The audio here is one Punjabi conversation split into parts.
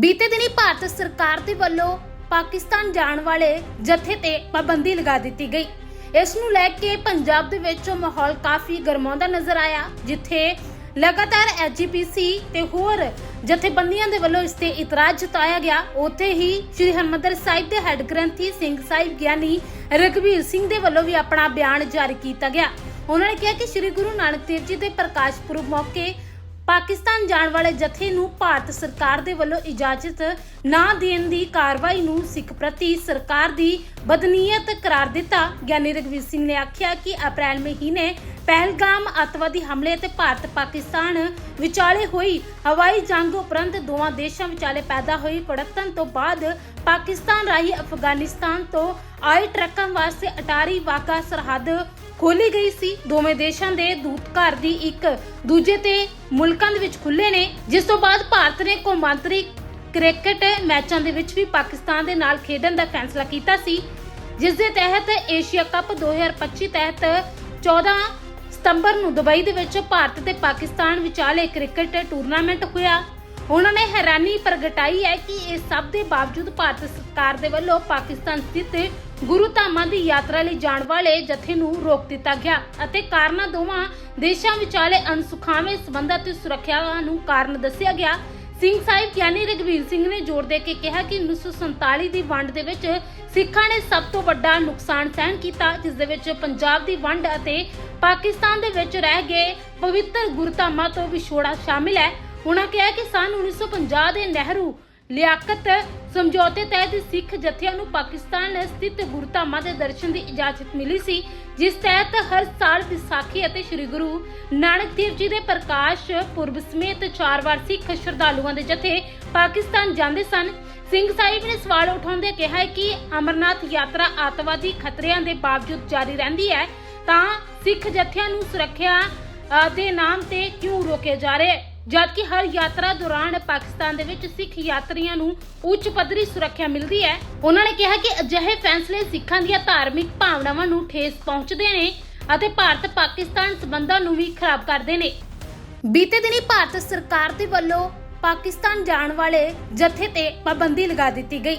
ਬੀਤੇ ਦਿਨੀ ਭਾਰਤ ਸਰਕਾਰ ਦੇ ਵੱਲੋਂ ਪਾਕਿਸਤਾਨ ਜਾਣ ਵਾਲੇ ਜਥੇ ਤੇ ਪਾਬੰਦੀ ਲਗਾ ਦਿੱਤੀ ਗਈ। ਇਸ ਨੂੰ ਲੈ ਕੇ ਪੰਜਾਬ ਦੇ ਵਿੱਚ ਮਾਹੌਲ ਕਾਫੀ ਗਰਮਾਉਂਦਾ ਨਜ਼ਰ ਆਇਆ, ਜਿੱਥੇ ਲਗਾਤਾਰ ਐਜੀਪੀਸੀ ਤੇ ਹੋਰ ਜਥੇਬੰਦੀਆਂ ਦੇ ਵੱਲੋਂ ਇਸ ਤੇ ਇਤਰਾਜ਼ ਜਤਾਇਆ ਗਿਆ। ਉੱਥੇ ਹੀ ਸ੍ਰੀ ਹਰਿਮੰਦਰ ਸਾਹਿਬ ਦੇ ਹੈੱਡ ਗ੍ਰੰਥੀ ਸਿੰਘ ਸਾਹਿਬ ਗਿਆਨੀ ਰਘਵੀਰ ਸਿੰਘ ਦੇ ਵੱਲੋਂ ਵੀ ਆਪਣਾ ਬਿਆਨ ਜਾਰੀ ਕੀਤਾ ਗਿਆ। ਉਹਨਾਂ ਨੇ ਕਿਹਾ ਕਿ ਸ੍ਰੀ ਗੁਰੂ ਨਾਨਕ ਦੇਵ ਜੀ ਦੇ ਪ੍ਰਕਾਸ਼ ਪੁਰਬ ਮੌਕੇ ਪਾਕਿਸਤਾਨ ਜਾਣ ਵਾਲੇ ਜਥੇ ਨੂੰ ਭਾਰਤ ਸਰਕਾਰ ਦੇ ਵੱਲੋਂ ਇਜਾਜ਼ਤ ਨਾ ਦੇਣ ਦੀ ਕਾਰਵਾਈ ਨੂੰ ਸਿੱਖ ਪ੍ਰਤੀ ਸਰਕਾਰ ਦੀ ਬਦਨੀਅਤ ਕਰਾਰ ਦਿੱਤਾ। ਗਿਆਨੀ ਰਘਵੀਰ ਸਿੰਘ ਨੇ ਆਖਿਆ ਕਿ ਅਪ੍ਰੈਲ ਮਹੀਨੇ ਪਹਿਲਗਾਮ ਅੱਤਵਾਦੀ ਹਮਲੇ ਤੇ ਭਾਰਤ ਪਾਕਿਸਤਾਨ ਵਿਚਾਲੇ ਹੋਈ ਹਵਾਈ ਜੰਗ ਉਪਰੰਤ ਦੋਵਾਂ ਦੇਸ਼ਾਂ ਵਿਚਾਲੇ ਪੈਦਾ ਹੋਈ ਕੜਤਨ ਤੋਂ ਬਾਅਦ ਪਾਕਿਸਤਾਨ ਰਾਹੀਂ ਅਫਗਾਨਿਸਤਾਨ ਤੋਂ ਆਏ ਟਰੱਕਾਂ ਵਾਸਤੇ ਅਟਾਰੀ ਵਾਗਾ ਸਰਹੱਦ ਖੋਲੀ ਗਈ ਸੀ। ਦੋਵੇਂ ਦੇਸ਼ਾਂ ਦੇ ਦੂਤ ਦੀ ਇੱਕ ਦੂਜੇ ਤੇ ਮੁਲਕਾਂ ਦੇ ਵਿੱਚ ਖੁੱਲੇ ਨੇ, ਜਿਸ ਤੋਂ ਬਾਅਦ ਭਾਰਤ ਨੇ ਕੌਮਾਂਤਰੀ ਕ੍ਰਿਕਟ ਮੈਚਾਂ ਦੇ ਵਿੱਚ ਵੀ ਪਾਕਿਸਤਾਨ ਦੇ ਨਾਲ ਖੇਡਣ ਦਾ ਫੈਸਲਾ ਕੀਤਾ ਸੀ, ਜਿਸ ਦੇ ਤਹਿਤ ਏਸ਼ੀਆ ਕੱਪ 2025 ਤਹਿਤ 14 ਸਤੰਬਰ ਨੂੰ ਦੁਬਈ ਦੇ ਵਿੱਚ ਭਾਰਤ ਤੇ ਪਾਕਿਸਤਾਨ ਵਿਚਾਲੇ ਕ੍ਰਿਕਟ ਟੂਰਨਾਮੈਂਟ ਹੋਇਆ। ਉਹਨਾਂ ਨੇ ਹੈਰਾਨੀ ਪ੍ਰਗਟਾਈ ਹੈ ਕਿ ਇਹ ਸਭ ਦੇ ਬਾਵਜੂਦ ਭਾਰਤ ਸਰਕਾਰ ਦੇ ਵੱਲੋਂ ਪਾਕਿਸਤਾਨ ਸਥਿਤ ਗੁਰੂ ਧਾਮਾਂ ਦੀ ਯਾਤਰਾ ਲਈ ਜਾਣ ਵਾਲੇ ਜਥੇ ਨੂੰ ਰੋਕ ਦਿੱਤਾ ਗਿਆ ਅਤੇ ਕਾਰਨਾਂ ਦੋਵਾਂ ਦੇਸ਼ਾਂ ਵਿਚਾਲੇ ਅਨਸੁਖਾਵੇਂ ਸਬੰਧਾਂ ਤੇ ਸੁਰੱਖਿਆ ਨੂੰ ਕਾਰਨ ਦੱਸਿਆ ਗਿਆ। ਸਿੰਘ ਸਾਹਿਬ ਗਿਆਨੀ ਰਘਵੀਰ ਸਿੰਘ ਨੇ ਜ਼ੋਰ ਦੇ ਕੇ ਕਿਹਾ ਕਿ 1947 ਦੀ ਵੰਡ ਦੇ ਵਿੱਚ ਸਿੱਖਾਂ ਨੇ ਸਭ ਤੋਂ ਵੱਡਾ ਨੁਕਸਾਨ ਸਹਿਣ ਕੀਤਾ, ਜਿਸ ਦੇ ਵਿੱਚ ਪੰਜਾਬ ਦੀ ਵੰਡ ਅਤੇ ਪਾਕਿਸਤਾਨ ਦੇ ਵਿੱਚ ਰਹਿ ਗਏ ਪਵਿੱਤਰ ਗੁਰਧਾਮਾਂ ਤੋਂ ਵਿਛੋੜਾ ਸ਼ਾਮਿਲ ਹੈ। ਉਹਨਾਂ ਕਿਹਾ ਕਿ ਸਨ 1950 ਦੇ ਨਹਿਰੂ ਲਿਆਕਤ ਸਮਝੌਤੇ ਤਹਿਤ ਸਿੱਖ ਜਥਿਆਂ ਨੂੰ ਪਾਕਿਸਤਾਨ ਸਥਿਤ ਗੁਰਧਾਮਾਂ ਦੇ ਦਰਸ਼ਨ ਦੀ ਇਜਾਜ਼ਤ ਮਿਲੀ ਸੀ, ਜਿਸ ਤਹਿਤ ਹਰ ਸਾਲ ਵਿਸਾਖੀ ਅਤੇ ਸ੍ਰੀ ਗੁਰੂ ਨਾਨਕ ਦੇਵ ਜੀ ਦੇ ਪ੍ਰਕਾਸ਼ ਪੁਰਬ ਸਮੇਤ ਚਾਰ ਵਾਰ ਸਿੱਖ ਸ਼ਰਧਾਲੂਆਂ ਦੇ ਜਥੇ ਪਾਕਿਸਤਾਨ ਜਾਂਦੇ ਸਨ। ਸਿੰਘ ਸਾਹਿਬ ਨੇ ਸਵਾਲ ਉਠਾਉਂਦੇ ਕਿਹਾ ਕਿ ਅਮਰਨਾਥ ਯਾਤਰਾ ਆਤਵਾਦੀ ਖਤਰਿਆਂ ਦੇ ਬਾਵਜੂਦ ਜਾਰੀ ਰਹਿੰਦੀ ਹੈ, ਤਾਂ ਸਿੱਖ ਜਥਿਆਂ ਨੂੰ ਸੁਰੱਖਿਆ ਦੇ ਨਾਮ ਤੇ ਕਿਉਂ ਰੋਕੇ ਜਾ ਰਹੇ ਜਦਕਿ ਹਰ ਯਾਤਰਾ ਦੌਰਾਨ ਪਾਕਿਸਤਾਨ ਦੇ ਵਿੱਚ ਸਿੱਖ ਯਾਤਰੀਆਂ ਨੂੰ ਉੱਚ ਪੱਧਰੀ ਸੁਰੱਖਿਆ ਮਿਲਦੀ ਹੈ, ਉਹਨਾਂ ਨੇ ਕਿਹਾ ਕਿ ਅਜਿਹੇ ਫੈਸਲੇ ਸਿੱਖਾਂ ਦੀਆਂ ਧਾਰਮਿਕ ਭਾਵਨਾਵਾਂ ਨੂੰ ਠੇਸ ਪਹੁੰਚਦੇ ਨੇ ਅਤੇ ਭਾਰਤ ਪਾਕਿਸਤਾਨ ਸਬੰਧਾਂ ਨੂੰ ਵੀ ਖਰਾਬ ਕਰਦੇ ਨੇ। ਬੀਤੇ ਦਿਨੀ ਭਾਰਤ ਸਰਕਾਰ ਦੇ ਵੱਲੋਂ ਪਾਕਿਸਤਾਨ ਜਾਣ ਵਾਲੇ ਜਥੇ ਤੇ ਪਾਬੰਦੀ ਲਗਾ ਦਿੱਤੀ ਗਈ।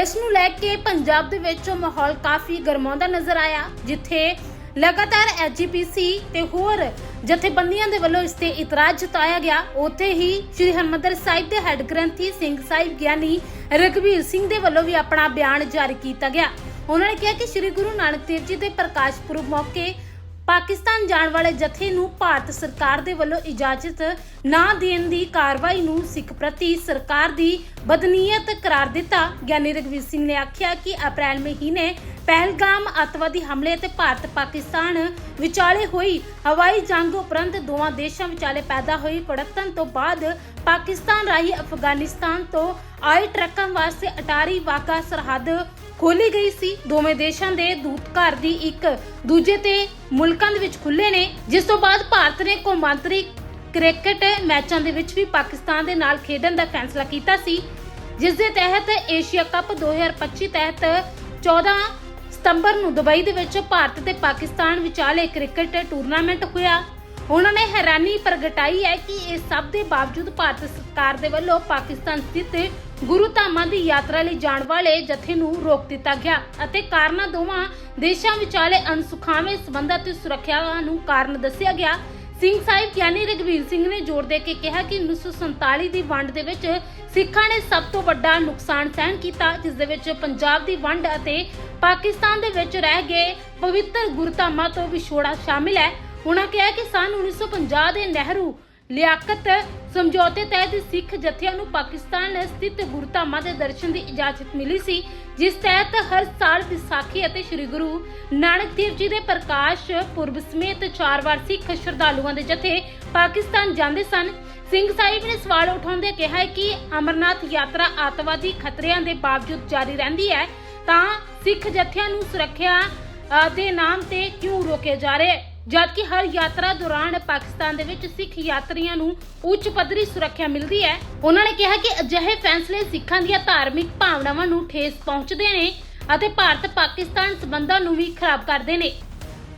ਇਸ ਨੂੰ ਲੈ ਕੇ ਪੰਜਾਬ ਦੇ ਵਿੱਚ ਮਾਹੌਲ ਕਾਫੀ ਗਰਮਾਉਂਦਾ ਨਜ਼ਰ ਆਇਆ, ਜਿੱਥੇ ਲਗਾਤਾਰ ਐਜੀਪੀਸੀ ਤੇ ਹੋਰ ਜਥੇਬੰਦੀਆਂ ਦੇ ਵੱਲੋਂ ਇਸ ਤੇ ਇਤਰਾਜ਼ ਜਤਾਇਆ ਗਿਆ। ਉੱਥੇ ਹੀ ਸ੍ਰੀ ਹਰਿਮੰਦਰ ਸਾਹਿਬ ਦੇ ਹੈੱਡ ਗ੍ਰੰਥੀ ਸਿੰਘ ਸਾਹਿਬ ਗਿਆਨੀ ਰਘਵੀਰ ਸਿੰਘ ਦੇ ਵੱਲੋਂ ਵੀ ਆਪਣਾ ਬਿਆਨ ਜਾਰੀ ਕੀਤਾ ਗਿਆ। ਉਹਨਾਂ ਨੇ ਕਿਹਾ ਕਿ ਸ੍ਰੀ ਗੁਰੂ ਨਾਨਕ ਦੇਵ ਜੀ ਦੇ ਪ੍ਰਕਾਸ਼ ਪੁਰਬ ਮੌਕੇ ਪਾਕਿਸਤਾਨ ਜਾਣ ਵਾਲੇ ਜਥੇ ਨੂੰ ਭਾਰਤ ਸਰਕਾਰ ਦੇ ਵੱਲੋਂ ਇਜਾਜ਼ਤ ਨਾ ਦੇਣ ਦੀ ਕਾਰਵਾਈ ਨੂੰ ਸਿੱਖ ਪ੍ਰਤੀ ਸਰਕਾਰ ਦੀ ਬਦਨੀਅਤ ਕਰਾਰ ਦਿੱਤਾ। ਗਿਆਨੀ ਰਘਵੀਰ ਸਿੰਘ ਨੇ ਆਖਿਆ ਕਿ ਅਪ੍ਰੈਲ ਮਹੀਨੇ ਪਹਿਲਗਾਮ ਅੱਤਵਾਦੀ ਹਮਲੇ ਤੇ ਭਾਰਤ ਪਾਕਿਸਤਾਨ ਵਿਚਾਲੇ ਹੋਈ ਹਵਾਈ ਜੰਗ ਉਪਰੰਤ ਦੋਵਾਂ ਦੇਸ਼ਾਂ ਵਿਚਾਲੇ ਪੈਦਾ ਹੋਈ ਕੜਤਨ ਤੋਂ ਬਾਅਦ ਪਾਕਿਸਤਾਨ ਰਾਹੀਂ ਅਫਗਾਨਿਸਤਾਨ ਤੋਂ ਆਏ ਟਰੱਕਾਂ ਵਾਸਤੇ ਅਟਾਰੀ ਵਾਗਾ ਸਰਹੱਦ ਖੋਲੀ ਗਈ ਸੀ। ਦੋਵੇਂ ਦੇਸ਼ਾਂ ਦੇ ਦੂਤ ਦੀ ਇੱਕ ਦੂਜੇ ਤੇ ਮੁਲਕਾਂ ਦੇ ਵਿੱਚ ਖੁੱਲੇ ਨੇ। ਜਿਸ ਤੋਂ ਬਾਅਦ ਭਾਰਤ ਨੇ ਕੌਮਾਂਤਰੀ ਕ੍ਰਿਕਟ ਮੈਚਾਂ ਦੇ ਵਿੱਚ ਵੀ ਪਾਕਿਸਤਾਨ ਦੇ ਨਾਲ ਖੇਡਣ ਦਾ ਫੈਸਲਾ ਕੀਤਾ ਸੀ। ਜਿਸ ਦੇ ਤਹਿਤ ਏਸ਼ੀਆ ਕੱਪ 2025 ਤਹਿਤ 14 ਸਤੰਬਰ ਨੂੰ ਦੁਬਈ ਦੇ ਵਿੱਚ ਭਾਰਤ ਤੇ ਪਾਕਿਸਤਾਨ ਵਿਚਾਲੇ ਕ੍ਰਿਕਟ ਟੂਰਨਾਮੈਂਟ ਹੋਇਆ। ਉਹਨਾਂ ਨੇ ਹੈਰਾਨੀ ਪ੍ਰਗਟਾਈ ਹੈ ਕਿ ਇਹ ਸਭ ਦੇ ਬਾਵਜੂਦ ਭਾਰਤ ਸਰਕਾਰ ਦੇ ਵੱਲੋਂ ਪਾਕਿਸਤਾਨ ਸਥਿਤ ਗੁਰੂ ਧਾਮਾਂ ਦੀ ਯਾਤਰਾ ਲਈ ਜਾਣ ਵਾਲੇ ਜਥੇ ਨੂੰ ਰੋਕ ਦਿੱਤਾ ਗਿਆ ਅਤੇ ਕਾਰਨਾਂ ਦੋਵਾਂ ਦੇਸ਼ਾਂ ਵਿਚਾਲੇ ਅਨਸੁਖਾਵੇਂ ਸਬੰਧਾਂ ਤੇ ਸੁਰੱਖਿਆ ਨੂੰ ਕਾਰਨ ਦੱਸਿਆ ਗਿਆ। ਸਿੰਘ ਸਾਹਿਬ ਗਿਆਨੀ ਰਘਵੀਰ ਸਿੰਘ ਨੇ ਜ਼ੋਰ ਦੇ ਕੇ ਕਿਹਾ ਕਿ 1947 ਦੀ ਵੰਡ ਦੇ ਵਿੱਚ ਸਿੱਖਾਂ ਨੇ ਸਭ ਤੋਂ ਵੱਡਾ ਨੁਕਸਾਨ ਸਹਿਣ ਕੀਤਾ, ਜਿਸ ਦੇ ਵਿੱਚ ਪੰਜਾਬ ਦੀ ਵੰਡ ਅਤੇ ਪਾਕਿਸਤਾਨ ਦੇ ਵਿੱਚ ਰਹਿ ਗਏ ਪਵਿੱਤਰ ਗੁਰਧਾਮਾਂ ਤੋਂ ਵਿਛੋੜਾ ਸ਼ਾਮਿਲ ਹੈ। ਉਹਨਾਂ ਕਿਹਾ ਕਿ ਸਨ 1950 ਦੇ ਨਹਿਰੂ ਲਿਆਕਤ ਸਮਝੌਤੇ ਤਹਿਤ ਸਿੱਖ ਜਥਿਆਂ ਨੂੰ ਪਾਕਿਸਤਾਨ ਸਥਿਤ ਗੁਰਧਾਮਾਂ ਦੇ ਦਰਸ਼ਨ ਦੀ ਇਜਾਜ਼ਤ ਮਿਲੀ ਸੀ, ਜਿਸ ਤਹਿਤ ਹਰ ਸਾਲ ਵਿਸਾਖੀ ਅਤੇ ਸ੍ਰੀ ਗੁਰੂ ਨਾਨਕ ਦੇਵ ਜੀ ਦੇ ਪ੍ਰਕਾਸ਼ ਪੁਰਬ ਸਮੇਤ ਚਾਰ ਵਾਰ ਸਿੱਖ ਸ਼ਰਧਾਲੂਆਂ ਦੇ ਜਥੇ ਪਾਕਿਸਤਾਨ ਜਾਂਦੇ ਸਨ। ਸਿੰਘ ਸਾਹਿਬ ਨੇ ਸਵਾਲ ਉਠਾਉਂਦੇ ਕਿਹਾ ਕਿ ਅਮਰਨਾਥ ਯਾਤਰਾ ਆਤਵਾਦੀ ਖਤਰਿਆਂ ਦੇ ਬਾਵਜੂਦ ਜਾਰੀ ਰਹਿੰਦੀ ਹੈ, ਤਾਂ ਸਿੱਖ ਜਥਿਆਂ ਨੂੰ ਸੁਰੱਖਿਆ ਦੇ ਨਾਮ ਤੇ ਕਿਉਂ ਰੋਕੇ ਜਾ ਰਹੇ ਜਦਕਿ ਹਰ ਯਾਤਰਾ ਦੌਰਾਨ ਪਾਕਿਸਤਾਨ ਦੇ ਵਿੱਚ ਸਿੱਖ ਯਾਤਰੀਆਂ ਨੂੰ ਉੱਚ ਪੱਧਰੀ ਸੁਰੱਖਿਆ ਮਿਲਦੀ ਹੈ, ਉਹਨਾਂ ਨੇ ਕਿਹਾ ਕਿ ਅਜਿਹੇ ਫੈਸਲੇ ਸਿੱਖਾਂ ਦੀਆਂ ਧਾਰਮਿਕ ਭਾਵਨਾਵਾਂ ਨੂੰ ਠੇਸ ਪਹੁੰਚਦੇ ਨੇ ਅਤੇ ਭਾਰਤ ਪਾਕਿਸਤਾਨ ਸਬੰਧਾਂ ਨੂੰ ਵੀ ਖਰਾਬ ਕਰਦੇ ਨੇ।